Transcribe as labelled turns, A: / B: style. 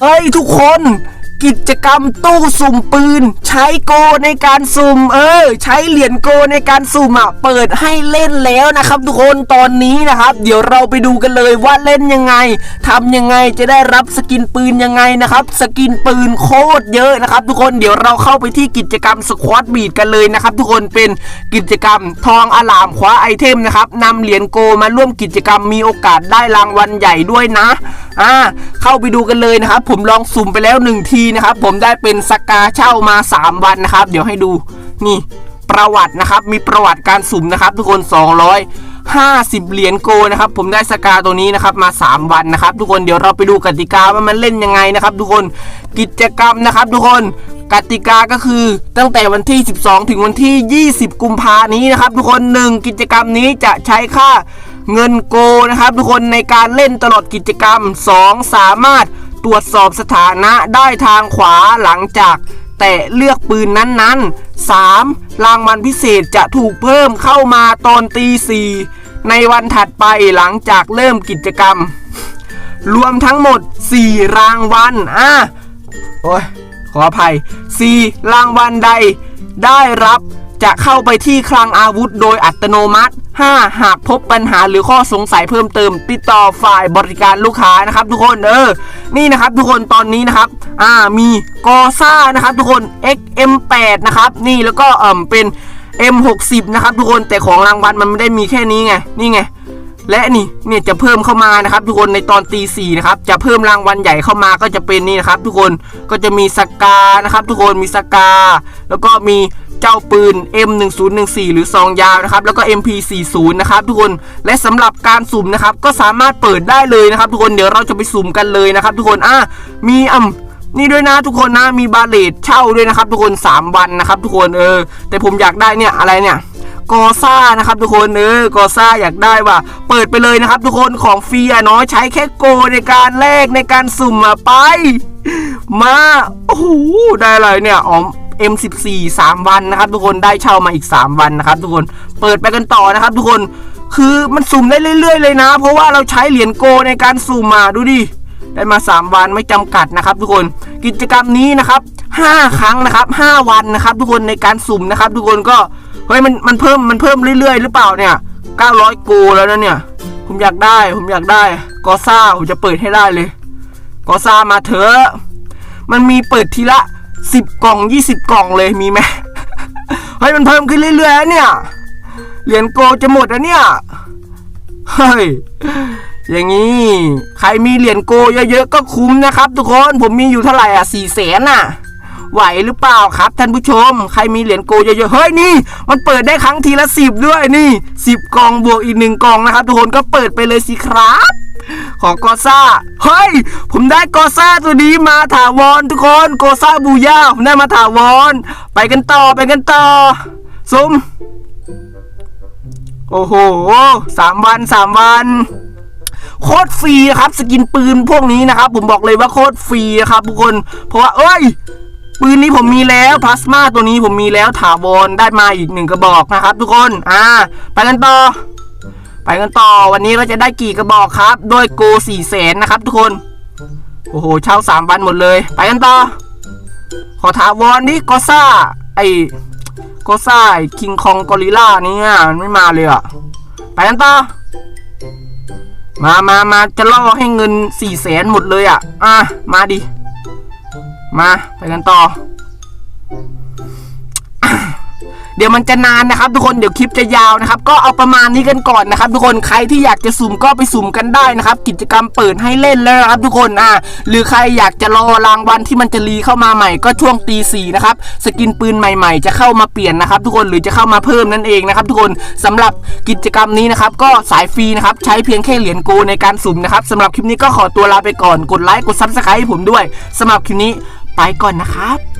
A: เฮ้ยทุกคนกิจกรรมตู้สุ่มปืน ใช้โกในการสุ่ม เออ ใช้เหรียญโกในการสุ่มอะเปิดให้เล่นแล้วนะครับ ทุกคนตอนนี้นะครับ เดี๋ยวเราไปดูกันเลยว่าเล่นยังไงทำยังไงจะได้รับสกินปืนยังไงนะครับ สกินปืนโคตรเยอะนะครับ ทุกคนเดี๋ยวเราเข้าไปที่กิจกรรมสควอตบีดกันเลยนะครับ ทุกคนเป็นกิจกรรมทองอลามคว้าไอเทมนะครับนำเหรียญโกมาร่วมกิจกรรมมีโอกาสได้รางวัลใหญ่ด้วยนะ อ่าเข้าไปดูกันเลยนะครับผมลองสุ่มไปแล้วหนึ่งทีนะครับผมได้เป็นสกาเช่ามา 3 วันนะครับ เดี๋ยวให้ดูนี่ประวัตินะครับ มีประวัติการสุ่มนะครับทุกคน 250 เหรียญโกนะครับผมได้สกาตัวนี้นะครับมา 3 วันนะครับ ทุกคนเดี๋ยวเราไปดูกติกาว่ามันเล่นยังไงนะครับ ทุกคนกิจกรรมนะครับ ทุกคนกติกาก็คือตั้งแต่วันที่ 12 ถึงวันที่ 20 กุมภานี้นะครับ ทุกคน 1 กิจกรรมนี้จะใช้ค่า เงินโกนะครับทุกคนในการเล่นตลอดกิจกรรม 2 สามารถตรวจสอบสถานะได้ทางขวาหลังจากแตะเลือกปืนนั้นๆ 3. รางวัลพิเศษจะถูกเพิ่มเข้ามาตอนตีสี่ในวันถัดไปหลังจากเริ่มกิจกรรม รวมทั้งหมด 4 รางวัลอะโอ้ยขออภัย 4. รางวัลใดได้รับจะเข้าไปที่คลังอาวุธโดยอัตโนมัติ 5. หากพบปัญหาหรือข้อสงสัยเพิ่มเติม ติดต่อฝ่ายบริการลูกค้านะครับ ทุกคนเออนี่นะครับทุกคนตอนนี้นะครับอ่ามีกอซ่านะครับทุกคน XM8 นะครับนี่แล้วก็เอ่มเป็น M60 นะครับทุกคนแต่ของรางวัลมันไม่ได้มีแค่นี้ไงนี่ไงและนี่เนี่ยจะเพิ่มเข้ามานะครับ ทุกคนในตอนตีสี่นะครับจะเพิ่มรางวัลใหญ่เข้ามาก็จะเป็นนี่นะครับ ทุกคนก็จะมีสกานะครับ ทุกคนมีสกา แล้วก็มี เจ้าปืน M1014 หรือซองยาวนะครับแล้วก็ MP40 นะครับทุกคนและสำหรับการสุ่มนะครับก็สามารถเปิดได้เลยนะครับ ทุกคนเดี๋ยวเราจะไปสุ่มกันเลยนะครับ ทุกคนอะมีอ่ำนี่ด้วยนะทุกคนนะมีบาเลตเช่าด้วยนะครับ ทุกคน 3 วันนะครับ ทุกคนเออ แต่ผมอยากได้เนี่ยอะไรเนี่ยกอซ่านะครับ ทุกคนเออกอซ่าอยากได้ว่ะเปิดไปเลยนะครับ ทุกคนของฟรีอะเนาะใช้แค่โกในการแลกในการสุ่มอะไป มาโอ้โหได้อะไรเนี่ยอ๋อ M14 3 วันนะครับ ทุกคนได้เช่ามาอีก 3 วันนะครับ ทุกคนเปิดไปกันต่อนะครับ ทุกคนคือมันสุ่มได้เรื่อย ๆ เลยนะ เพราะว่าเราใช้เหรียญโกในการสุ่มมาดูดิได้มา 3 วันไม่จำกัดนะครับ ทุกคนกิจกรรมนี้นะครับ5 ครั้งนะครับ 5 วันนะครับ ทุกคนในการสุ่มนะครับ ทุกคนก็เฮ้ยมันมันเพิ่มมันเพิ่มเรื่อย ๆ หรือเปล่าเนี่ย900โกแล้วนะเนี่ย ผมอยากได้ผมอยากได้กอซ่าผมจะเปิดให้ได้เลยกอซ่ามาเถอะมันมีเปิดทีละ 10 กล่อง 20 กล่องเลยมีไหมเฮ้ยมันเพิ่มขึ้นเรื่อยๆเนี่ย เหรียญโกจะหมดแล้วเนี่ย เฮ้ย อย่างนี้ ใครมีเหรียญโกเยอะๆก็คุ้มนะครับ ทุกคน ผมมีอยู่เท่าไหร่อะสี่แสนอะ ไหวหรือเปล่าครับท่านผู้ชม ใครมีเหรียญโกเยอะๆ เฮ้ยนี่ มันเปิดได้ครั้งทีละสิบด้วยนี่สิบกล่องบวกอีกหนึ่งกล่องนะครับ ทุกคนก็เปิดไปเลยสิครับ ของกอซ่า เฮ้ย ผมได้กอซ่าตัวนี้มาถาวรทุกคนกอซ่าบูย่าผมได้มาถาวร ไปกันต่อไปกันต่อซุมโอ้โหสามวันสามวันโคตรฟรีนะครับสกินปืนพวกนี้นะครับ ผมบอกเลยว่าโคตรฟรีนะครับทุกคน เพราะว่าเอ้ย ปืนนี้ผมมีแล้วพลาสมาตัวนี้ผมมีแล้วถาวรได้มาอีกหนึ่งกระบอกนะครับ ทุกคน อ่า ไปกันต่อ ไปกันต่อวันนี้เราจะได้กี่กระบอกครับ โดยโกสี่แสนนะครับทุกคน โอ้โหเช่าสามวันหมดเลย ไปกันต่อ ขอถาวรนี่กอซ่า ไอ้กอซ่าคิงคองกอริล่านี่ยมันไม่มาเลยอะไปกันต่อ มามามาจะล่อให้เงินสี่แสนหมดเลยอะอะ มาดิ มาไปกันต่อ เดี๋ยวมันจะนานนะครับ ทุกคนเดี๋ยวคลิปจะยาวนะครับ ก็เอาประมาณนี้กันก่อนนะครับ ทุกคนใครที่อยากจะสุ่มก็ไปสุ่มกันได้นะครับ กิจกรรมเปิดให้เล่นแล้วนะครับทุกคนอ่าหรือใครอยากจะรอรางวัลที่มันจะรีเข้ามาใหม่ก็ช่วงตีสี่นะครับสกินปืนใหม่ๆ จะเข้ามาเปลี่ยนนะครับ ทุกคนหรือจะเข้ามาเพิ่มนั่นเองนะครับ ทุกคนสำหรับกิจกรรมนี้นะครับ ก็สายฟรีนะครับใช้เพียงแค่เหรียญโกในการสุ่มนะครับสำหรับคลิปนี้ก็ขอตัวลาไปก่อนกดไลค์กดซับสไครต์ให้ผมด้วยสำหรับคลิปนี้ไปก่อนนะครับ